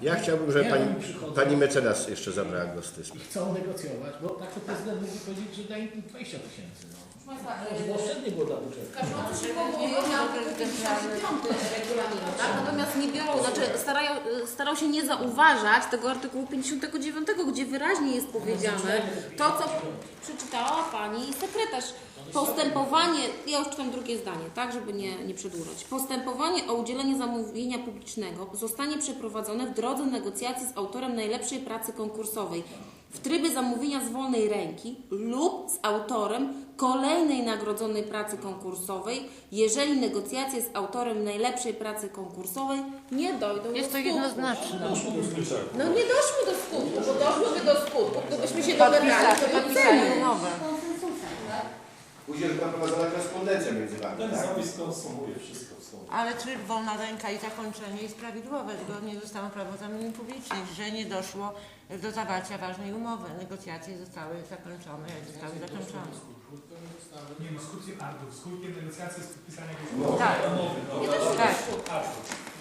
Ja chciałbym, żeby pani, pani mecenas jeszcze zabrała głos w tej I sprawie. chcą negocjować, bo tak to prezydent mógł powiedzieć, że daj im 20 tysięcy. No. Było oszczędnie było dla budżetu. Każdy się powołuje na artykuł 55 regulaminu, tak? Natomiast nie biorą, znaczy starają, starał się nie zauważać tego artykułu 59, gdzie wyraźnie jest powiedziane to, co przeczytała Pani sekretarz. Postępowanie, ja już czytam drugie zdanie, tak, żeby nie, nie przedłużać. Postępowanie o udzielenie zamówienia publicznego zostanie przeprowadzone w drodze negocjacji z autorem najlepszej pracy konkursowej w trybie zamówienia z wolnej ręki lub z autorem kolejnej nagrodzonej pracy konkursowej, jeżeli negocjacje z autorem najlepszej pracy konkursowej nie dojdą Jest do to skutku. jednoznaczne. No nie doszły do skutku, bo doszłyby do skutku, gdybyśmy się dogadali, to umowę. Później była prowadzona korespondencja między wami, Ten tak? zapis konsumuje wszystko w słowie. Ale tryb wolna ręka i zakończenie jest prawidłowe zgodnie z ustawą prawo zamówień publicznych, że nie doszło do zawarcia ważnej umowy. Negocjacje zostały zakończone, jak zostały zakończone. Nie no, skutkiem aktu, skutkiem negocjacji jest podpisanie Tak, umowy. No. Nie doszły do Tak.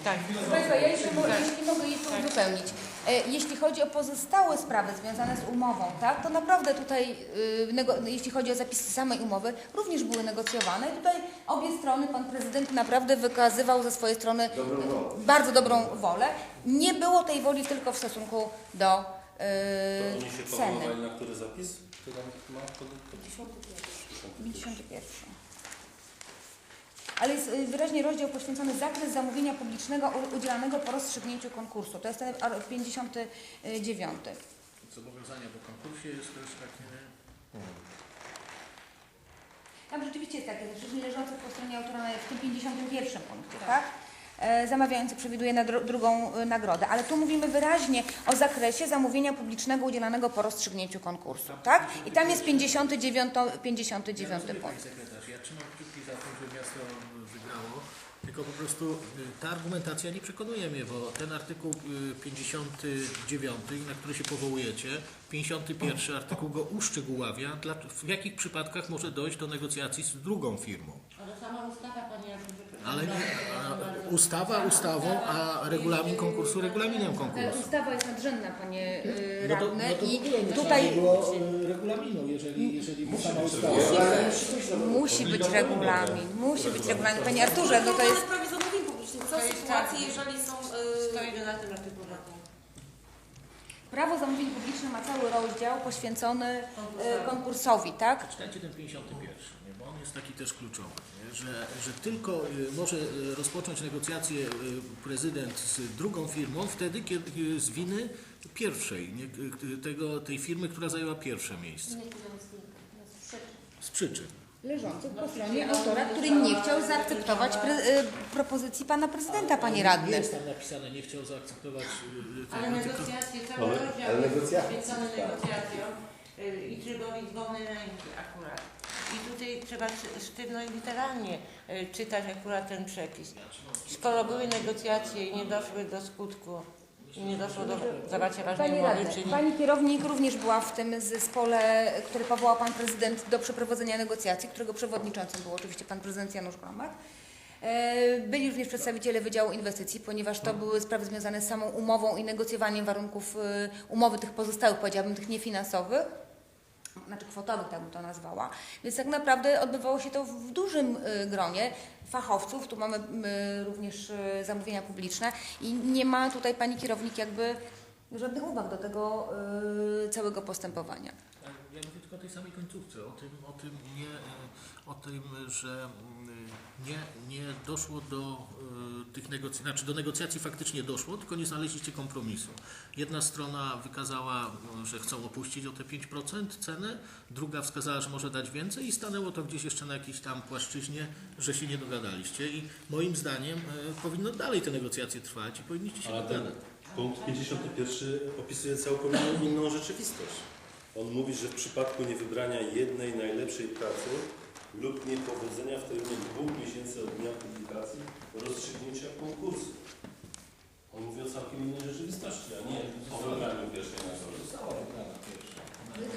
tak. Proszę Państwa, ja jeśli, mo- jeśli mogę jeszcze uzupełnić. E, Jeśli chodzi o pozostałe sprawy związane z umową, tak, to naprawdę tutaj, y, jeśli chodzi o zapisy samej umowy, również były negocjowane. Tutaj obie strony, pan prezydent naprawdę wykazywał ze swojej strony Dobrą wolę. bardzo dobrą wolę. Nie było tej woli tylko w stosunku do To y, oni się ceny. na który zapis? Kto tam ma pod, pod... 51. Ale jest y, wyraźnie rozdział poświęcony zakres zamówienia publicznego udzielanego po rozstrzygnięciu konkursu. To jest ten ar- 59. Zobowiązania do konkursie jest też takie... Tam rzeczywiście jest takie, że leżące po stronie autora w tym 51 punkcie, tak? E, Zamawiający przewiduje na dru- drugą y, nagrodę, ale tu mówimy wyraźnie o zakresie zamówienia publicznego udzielanego po rozstrzygnięciu konkursu, tak? I tam jest 59, 59 Ja punkt. Pani sekretarz, ja trzymam kciuki za to, żeby miasto wygrało, tylko po prostu y, ta argumentacja nie przekonuje mnie, bo ten artykuł y, 59, na który się powołujecie, 51 artykuł go uszczegóławia, dla, w jakich przypadkach może dojść do negocjacji z drugą firmą. Ale sama ustawa, Pani Jarząb, Ale nie, a ustawa ustawą, a regulamin konkursu regulaminem Ta konkursu. ustawa jest nadrzędna, panie y, No to, radny, no to w i tutaj było y, regulaminu, jeżeli, jeżeli sama ustawa. musi być regulamin, musi być regulamin. Panie Arturze, no to jest... Co w sytuacji, tak. jeżeli są... stoi na tym artykule. Prawo zamówień publicznych ma cały rozdział poświęcony y, konkursowi, tak? Czytajcie ten 51, nie? bo on jest taki też kluczowy, nie? Że, że tylko y, może y, rozpocząć negocjacje prezydent z drugą firmą wtedy, kiedy z winy pierwszej, nie? Tego, tej firmy, która zajęła pierwsze miejsce. Z przyczyn. Leżących po stronie autora, który nie chciał zaakceptować pre, y, propozycji pana prezydenta, panie Nie radny. jest tam napisane, nie chciał zaakceptować y, Ale negocjacje, cały Ale- rozdział ale jest negocjacje, poświęcony tak. negocjacjom i trybowi z wolnej ręki akurat. I tutaj trzeba sztywno i literalnie czytać akurat ten przepis. Skoro były negocjacje i nie doszły do skutku nie doszło do zawarcia ważnej Panie umowy, czyli pani kierownik również była w tym zespole, który powołał pan prezydent do przeprowadzenia negocjacji, którego przewodniczącym był oczywiście pan prezydent Janusz Gromak. E, Byli również przedstawiciele Wydziału Inwestycji, ponieważ to były sprawy związane z samą umową i negocjowaniem warunków y, umowy tych pozostałych, powiedziałabym, tych niefinansowych znaczy kwotowych, tak bym to nazwała. Więc tak naprawdę odbywało się to w dużym y, gronie fachowców. Tu mamy y, również y, zamówienia publiczne i nie ma tutaj pani kierownik jakby żadnych uwag do tego całego postępowania. Ja mówię tylko o tej samej końcówce, o tym, o tym, nie, e, o tym że mm, nie, nie doszło do e, tych negocjacji, znaczy do negocjacji faktycznie doszło, tylko nie znaleźliście kompromisu. Jedna strona wykazała, e, że chcą opuścić o te 5% cenę, druga wskazała, że może dać więcej i stanęło to gdzieś jeszcze na jakiejś tam płaszczyźnie, że się nie dogadaliście i moim zdaniem e, powinno dalej te negocjacje trwać i powinniście się Ale ten dogadać. punkt 51 opisuje całkowicie inną rzeczywistość. On mówi, że w przypadku niewybrania jednej najlepszej pracy lub niepowodzenia w terminie dwóch miesięcy od dnia publikacji rozstrzygnięcia konkursu. On mówi o całkiem innej rzeczywistości, a nie o wybraniu pierwszej nagrody. Została wybrana pierwsza.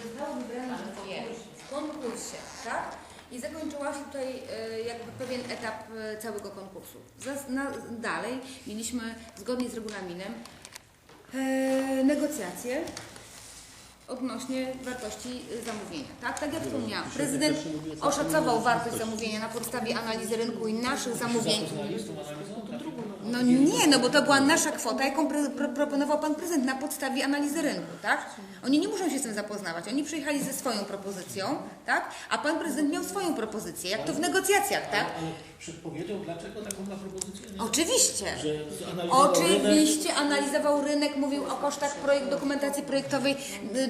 Zostało wybrane dwie w konkursie, tak? I zakończyła się tutaj e, jakby pewien etap e, całego konkursu. Zas- na, dalej mieliśmy, zgodnie z regulaminem, e, negocjacje odnośnie wartości y, zamówienia. Tak, tak jak wspomniałam, prezydent oszacował wartość zamówienia na podstawie analizy rynku i naszych zamówień. No nie, no bo to była nasza kwota, jaką pro, proponował pan prezydent na podstawie analizy rynku, tak? Oni nie muszą się z tym zapoznawać. Oni przyjechali ze swoją propozycją, tak? A pan prezydent miał swoją propozycję, jak to w negocjacjach, tak? Przedpowiedział, dlaczego taką ma propozycję? Oczywiście. Że zanalizował rynek, Oczywiście analizował rynek, mówił o kosztach projekt, dokumentacji projektowej,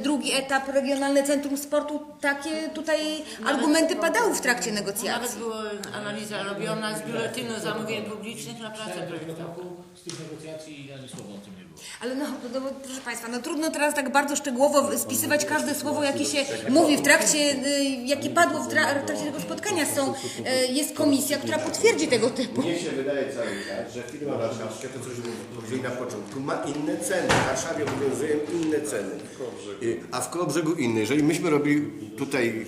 drugi etap, regionalne centrum sportu. Takie tutaj argumenty padały w trakcie Nawet negocjacji. była analiza robiona z biuletynu zamówień publicznych na pracę projektową. z tych negocjacji ani słowa o tym nie było. Ale no, no, no, proszę Państwa, no trudno teraz tak bardzo szczegółowo spisywać każde słowo, jakie się mówi w trakcie, y, jakie padło w, tra- w trakcie tego spotkania. Są, y, jest komisja, która potwierdzi tego typu. Mnie się wydaje cały czas, że firma warszawska, to co już powiedzieli na początku, ma inne ceny. W Warszawie obowiązują inne ceny. Y, A w Kołobrzegu inne. Jeżeli myśmy robili tutaj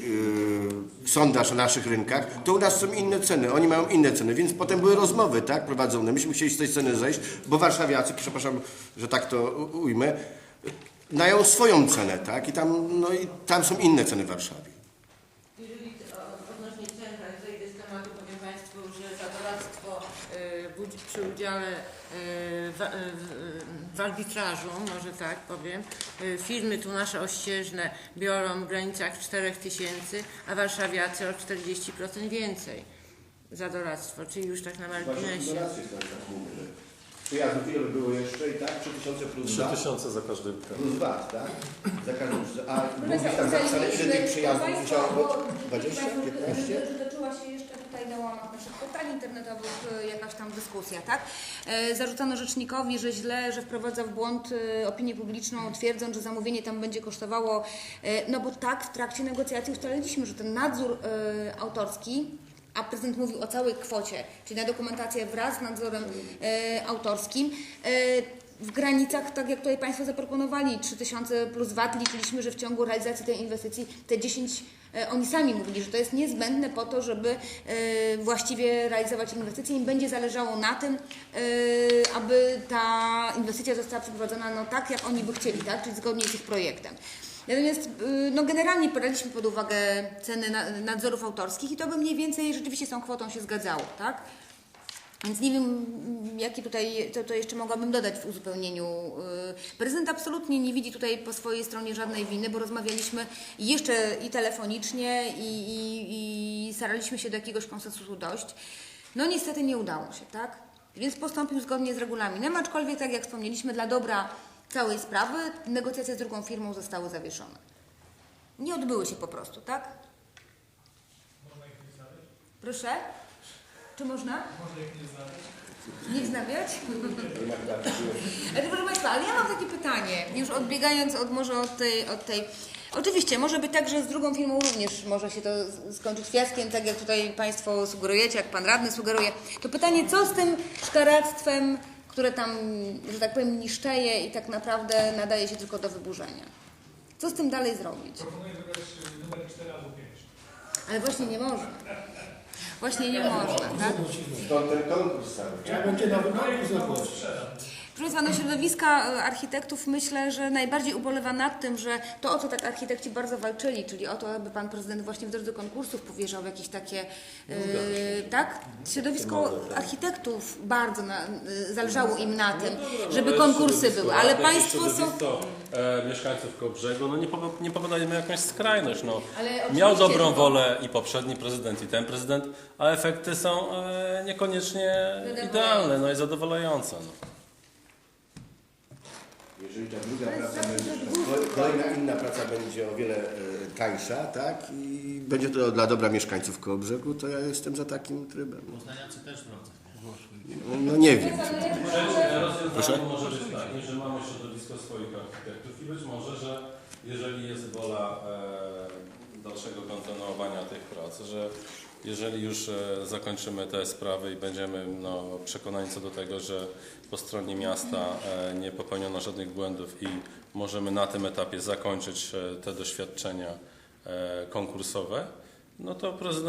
sondaż na naszych rynkach, to u nas są inne ceny. Oni mają inne ceny, więc potem były rozmowy tak, prowadzone. Myśmy chcieli z tej ceny zejść, bo warszawiacy, przepraszam, że tak to ujmę, mają swoją cenę, tak? I tam, no, i tam są inne ceny w Warszawie. Jeżeli o- odnośnie cen, tak zejdę z tematu, powiem Państwu, że za doradztwo y, budż- przy udziale y, w, y, w, w arbitrażu, może tak powiem, y, firmy tu nasze ościeżne biorą w granicach 4 tysięcy, a warszawiacy o 40% więcej za doradztwo, czyli już tak na marginesie. Przyjazdów ile by było jeszcze i tak? 3000 plus 2? 3000 za każdy. Plus VAT, tak? Za każdym, a mówisz tam zapisane ile tych przyjazdów musiało być? 20, 15? Toczyła się jeszcze tutaj na łamach naszych portali internetowych y, jakaś tam dyskusja, tak? E, Zarzucano rzecznikowi, że źle, że wprowadza w błąd y, opinię publiczną, twierdząc, że zamówienie tam będzie kosztowało, e, no bo tak w trakcie negocjacji ustaliliśmy, że ten nadzór e, autorski a prezydent mówił o całej kwocie, czyli na dokumentację wraz z nadzorem autorskim. W granicach, tak jak tutaj Państwo zaproponowali, 3000 plus VAT, liczyliśmy, że w ciągu realizacji tej inwestycji te 10, e, oni sami mówili, że to jest niezbędne po to, żeby e, właściwie realizować inwestycje. Im będzie zależało na tym, e, aby ta inwestycja została przeprowadzona no, tak, jak oni by chcieli, tak? czyli zgodnie z ich projektem. Natomiast no generalnie braliśmy pod uwagę ceny na, nadzorów autorskich i to by mniej więcej rzeczywiście z tą kwotą się zgadzało, tak? Więc nie wiem, jakie tutaj, co to jeszcze mogłabym dodać w uzupełnieniu. Y, Prezydent absolutnie nie widzi tutaj po swojej stronie żadnej winy, bo rozmawialiśmy jeszcze i telefonicznie i, i, i staraliśmy się do jakiegoś konsensusu dojść. No niestety nie udało się, tak? Więc postąpił zgodnie z regulaminem, aczkolwiek tak jak wspomnieliśmy, dla dobra całej sprawy negocjacje z drugą firmą zostały zawieszone. Nie odbyły się po prostu, tak? Proszę? Czy można? Można ich nie znaleźć? Nie wznawiać? Proszę Państwa, ale ja mam takie pytanie, już odbiegając od może od tej, od tej. Oczywiście, może być tak, że z drugą firmą również może się to skończyć fiaskiem, tak jak tutaj Państwo sugerujecie, jak Pan Radny sugeruje. To pytanie, co z tym szkaractwem, które tam, że tak powiem, niszczeje i tak naprawdę nadaje się tylko do wyburzenia? Co z tym dalej zrobić? Proponuję wybrać numer 4 albo 5. Ale właśnie nie można. Właśnie nie można, tak? Stąd ten konkurs. Trzeba będzie konkurs założyć. Proszę Państwa, no środowiska e, architektów myślę, że najbardziej ubolewa nad tym, że to, o co tak architekci bardzo walczyli, czyli o to, aby Pan Prezydent właśnie w drodze konkursów powierzał jakieś takie, e, tak? Środowisko architektów bardzo na, e, zależało im na tym, żeby konkursy były, ale Państwo są... E, mieszkańców Kołobrzegu, no nie, nie popadajmy jakąś skrajność. No. Miał dobrą wolę i poprzedni prezydent, i ten prezydent, a efekty są e, niekoniecznie idealne no i zadowalające. No. Jeżeli ta druga praca będzie, kolejna inna praca będzie o wiele e, tańsza, tak? I będzie to dla dobra mieszkańców Kołobrzegu, to ja jestem za takim trybem. Poznaniacy też wrodzą. No, no nie wiem. Rozwiązanie może być takie, że mamy środowisko swoich architektów i być może, że jeżeli jest wola e, dalszego kontynuowania tych prac, że jeżeli już e, zakończymy te sprawy i będziemy no, przekonani co do tego, że po stronie miasta e, nie popełniono żadnych błędów i możemy na tym etapie zakończyć e, te doświadczenia konkursowe, no to prezydent